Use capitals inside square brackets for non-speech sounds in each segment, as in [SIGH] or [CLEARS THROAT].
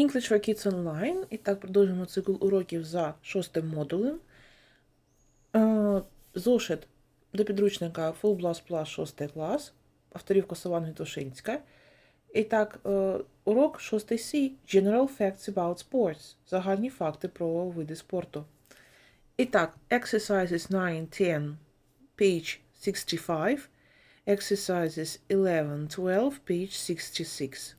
English for Kids Online. І так продовжуємо цикл уроків за шостим модулем. Е, Зошит до підручника Full Blast Plus 6 клас, авторів Косован Гвітошинська. І так, е, урок 6 C General Facts about Sports. Загальні факти про види спорту. І так, exercises 9, 10, page 65. Exercises 11, 12, page 66.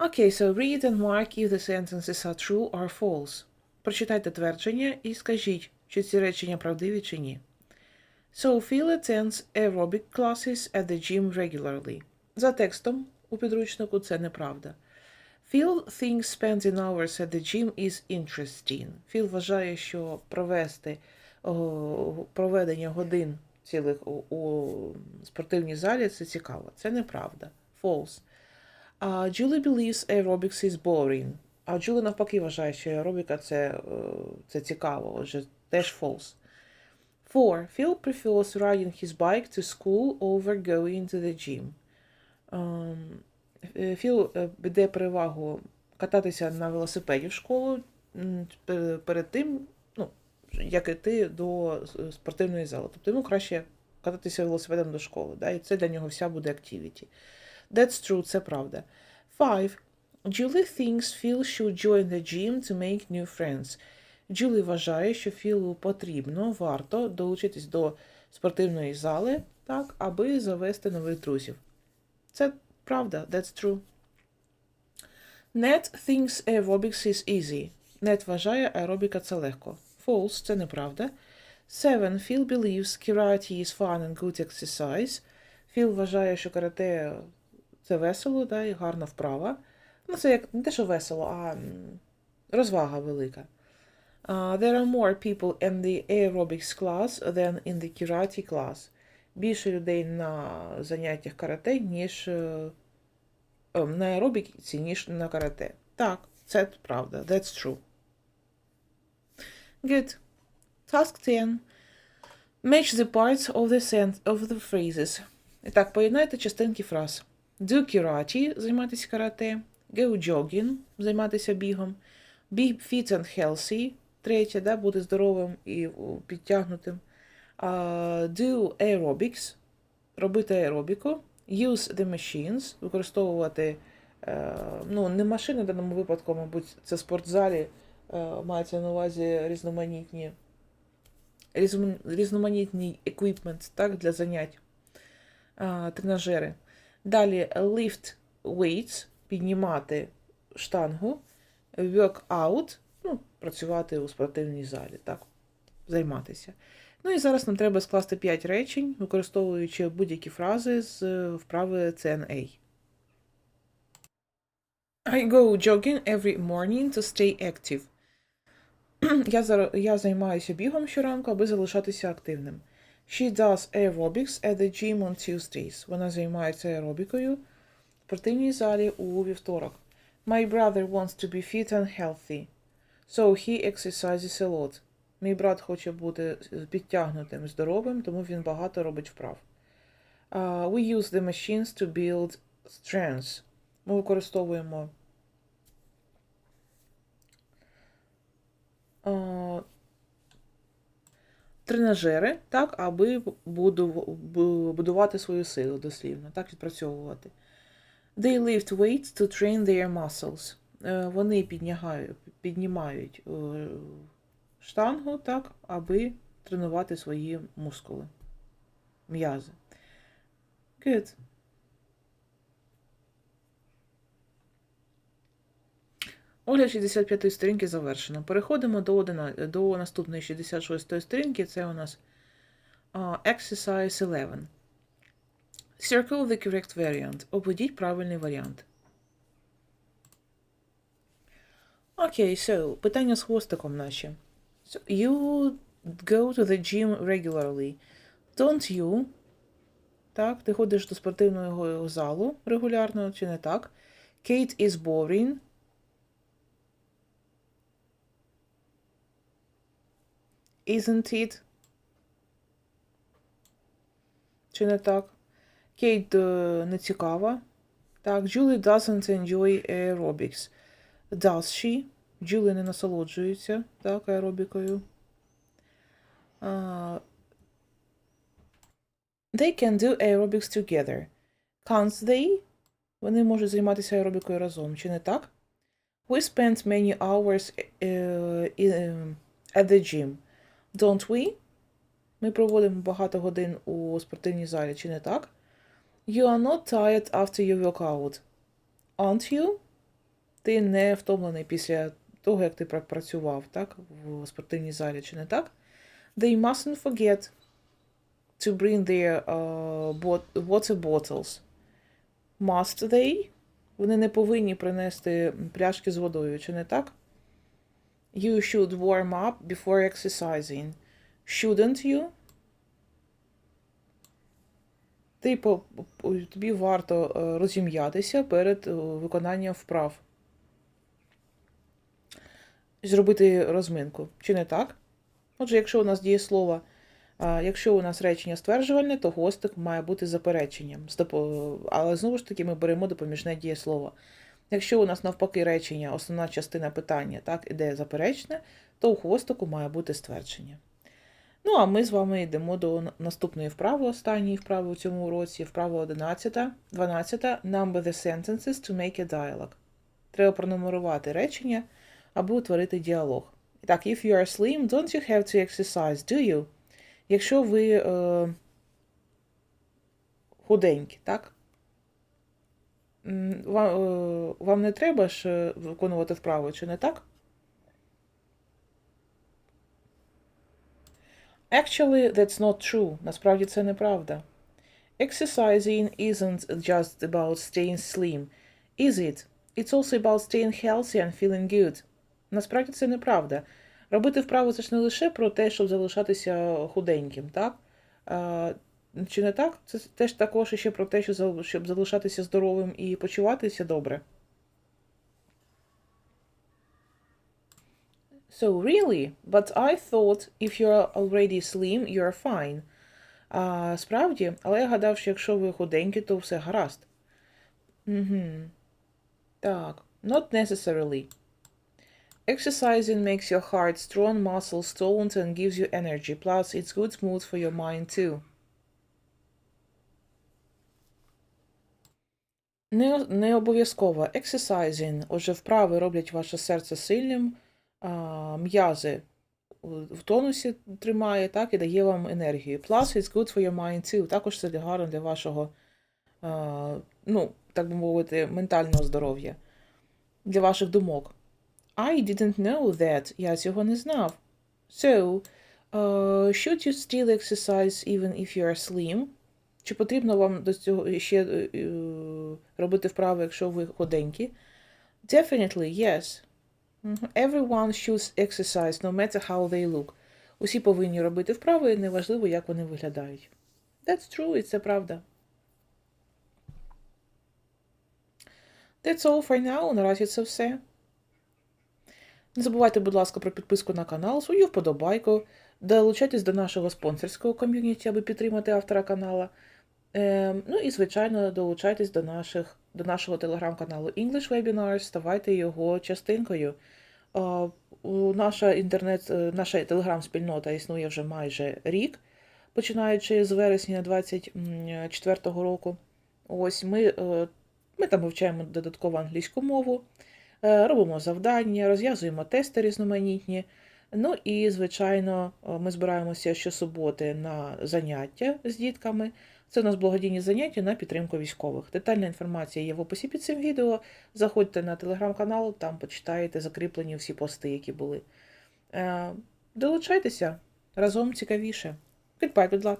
Okay, so read and mark if the sentences are true or false. Прочитайте твердження і скажіть, чи ці речення правдиві чи ні. So, Phil attends aerobic classes at the gym regularly. За текстом у підручнику це неправда. Phil thinks spending hours at the gym is interesting. Phil вважає, що провести о, проведення годин цілих у, у спортивній залі це цікаво. Це неправда. False. А Julie believes aerobics is boring. А Julie навпаки вважає, що аеробіка це, е, це цікаво. Отже, теж false. Four. Phil prefers riding his bike to school over going to the gym. Ем, е, е, веде перевагу кататися на велосипеді в школу перед тим, ну, як іти до спортивної зали. Тобто йому краще кататися велосипедом до школи. Да? І це для нього вся буде activity. That's true, це правда. Five. Julie thinks Phil should join the gym to make new friends. Julie вважає, що Філу потрібно, варто долучитись до спортивної зали, так, аби завести нових друзів. Це правда, that's true. Ned thinks aerobics is easy. Ned вважає, аеробіка це легко. False – це неправда. Seven. Phil believes karate is fun and good exercise. Phil вважає, що карате це весело, да, і гарна вправа. Ну, це як не те, що весело, а розвага велика. Uh, there are more people in the aerobics class than in the karate class. Більше людей на заняттях карате, ніж е, е, на аеробіці, ніж на карате. Так, це правда. That's true. Good. Task 10. Match the parts of the of the phrases. І так, поєднайте частинки фраз. Karate – займатися карате. Jogging – займатися бігом. Be fit and healthy – третє, да, бути здоровим і підтягнутим. Uh, do aerobics – робити аеробіку. Use the machines – використовувати, е, ну, не машини в даному випадку, мабуть, це спортзалі, е, мається на увазі різноманітні, різноманітний equipment, так, для занять, а, тренажери. Далі lift weights – піднімати штангу. Work out – ну, працювати у спортивній залі, так, займатися. Ну і зараз нам треба скласти 5 речень, використовуючи будь-які фрази з е, вправи CNA. I go jogging every morning to stay active. [CLEARS THROAT] я, я займаюся бігом щоранку, аби залишатися активним. She does aerobics at the gym on Tuesdays. Вона займається аеробікою в спортивній залі у вівторок. My brother wants to be fit and healthy. So he exercises a lot. Мій брат хоче бути підтягнутим, здоровим, тому він багато робить вправ. Uh, we use the machines to build strengths. Ми використовуємо uh, тренажери, так, аби будувати свою силу дослівно, так, відпрацьовувати. They lift weights to train their muscles. Е, Вони піднімають е, штангу, так, аби тренувати свої мускули, м'язи. Good. Огляд 65 сторінки завершено. Переходимо до, одина- до наступної 66 сторінки. Це у нас а, Exercise 11. Circle the correct variant. Обведіть правильний варіант. Окей, so, питання з хвостиком наші. So, you go to the gym regularly. Don't you? Так, ти ходиш до спортивного залу регулярно, чи не так? Kate is boring. Isn't it? Чи не так? Кейт е, не цікава. Так, Julie doesn't enjoy aerobics. Does she? Julie не насолоджується так, аеробікою. А, they can do aerobics together. Can't they? Вони можуть займатися аеробікою разом, чи не так? We spent many hours uh, in, at the gym. Don't we? Ми проводимо багато годин у спортивній залі, чи не так? You are not tired after your workout. Aren't you? Ти не втомлений після того, як ти працював, так? В спортивній залі, чи не так? They mustn't forget to bring their uh, water bottles. Must they? Вони не повинні принести пляшки з водою, чи не так? You should warm up before exercising. Shouldn't you? Ти по, по- тобі варто е, розім'ятися перед е, виконанням вправ. Зробити розминку, чи не так? Отже, якщо у нас дієслово, а, якщо у нас речення стверджувальне, то гостик має бути запереченням. Але знову ж таки ми беремо допоміжне дієслово. Якщо у нас навпаки речення, основна частина питання, так, іде заперечне, то у хвостику має бути ствердження. Ну, а ми з вами йдемо до наступної вправи, останньої вправи у цьому уроці, вправа 11, 12. Number the sentences to make a dialogue. Треба пронумерувати речення, аби утворити діалог. І Так, if you are slim, don't you have to exercise, do you? Якщо ви е, худенькі, так? Е, вам не треба ж е, виконувати вправи, чи не так? Actually, that's not true. Насправді це неправда. Exercising isn't just about staying slim, is it? It's also about staying healthy and feeling good. Насправді це неправда. Робити вправи це ж не лише про те, щоб залишатися худеньким, так? Чи не так? Це теж також ще про те, що щоб залишатися здоровим і почуватися добре. So really, but I thought if you're already slim, you're fine. А, справді, але я гадав, що якщо ви худенькі, то все гаразд. Угу. Так, not necessarily. Exercising makes your heart strong, muscles toned, and gives you energy. Plus, it's good mood for your mind too. Не, не обов'язково. Exercising, отже, вправи роблять ваше серце сильним, м'язи в тонусі тримає, так, і дає вам енергію. Plus, it's good for your mind too. Також це гарно для вашого, ну, так би мовити, ментального здоров'я, для ваших думок. I didn't know that. Я цього не знав. So, uh, should you still exercise even if you are slim? Чи потрібно вам до цього ще е, робити вправи, якщо ви худенькі? Definitely, yes. Everyone should exercise, no matter how they look. Усі повинні робити вправи, неважливо, як вони виглядають. That's true, і це правда. That's all for now. Наразі це все. Не забувайте, будь ласка, про підписку на канал, свою вподобайку, долучайтесь до нашого спонсорського ком'юніті, аби підтримати автора канала. Ем, ну і, звичайно, долучайтесь до, наших, до нашого телеграм-каналу English Webinars, ставайте його частинкою. Наша інтернет, е, наша телеграм-спільнота існує вже майже рік, починаючи з вересня 2024 року. Ось ми, е, ми там вивчаємо додатково англійську мову. Е, Робимо завдання, розв'язуємо тести різноманітні. Ну і, звичайно, е, ми збираємося щосуботи на заняття з дітками. Це у нас благодійні заняття на підтримку військових. Детальна інформація є в описі під цим відео. Заходьте на телеграм-канал, там почитаєте закріплені всі пости, які були. Е, Долучайтеся разом цікавіше. Goodbye, good luck!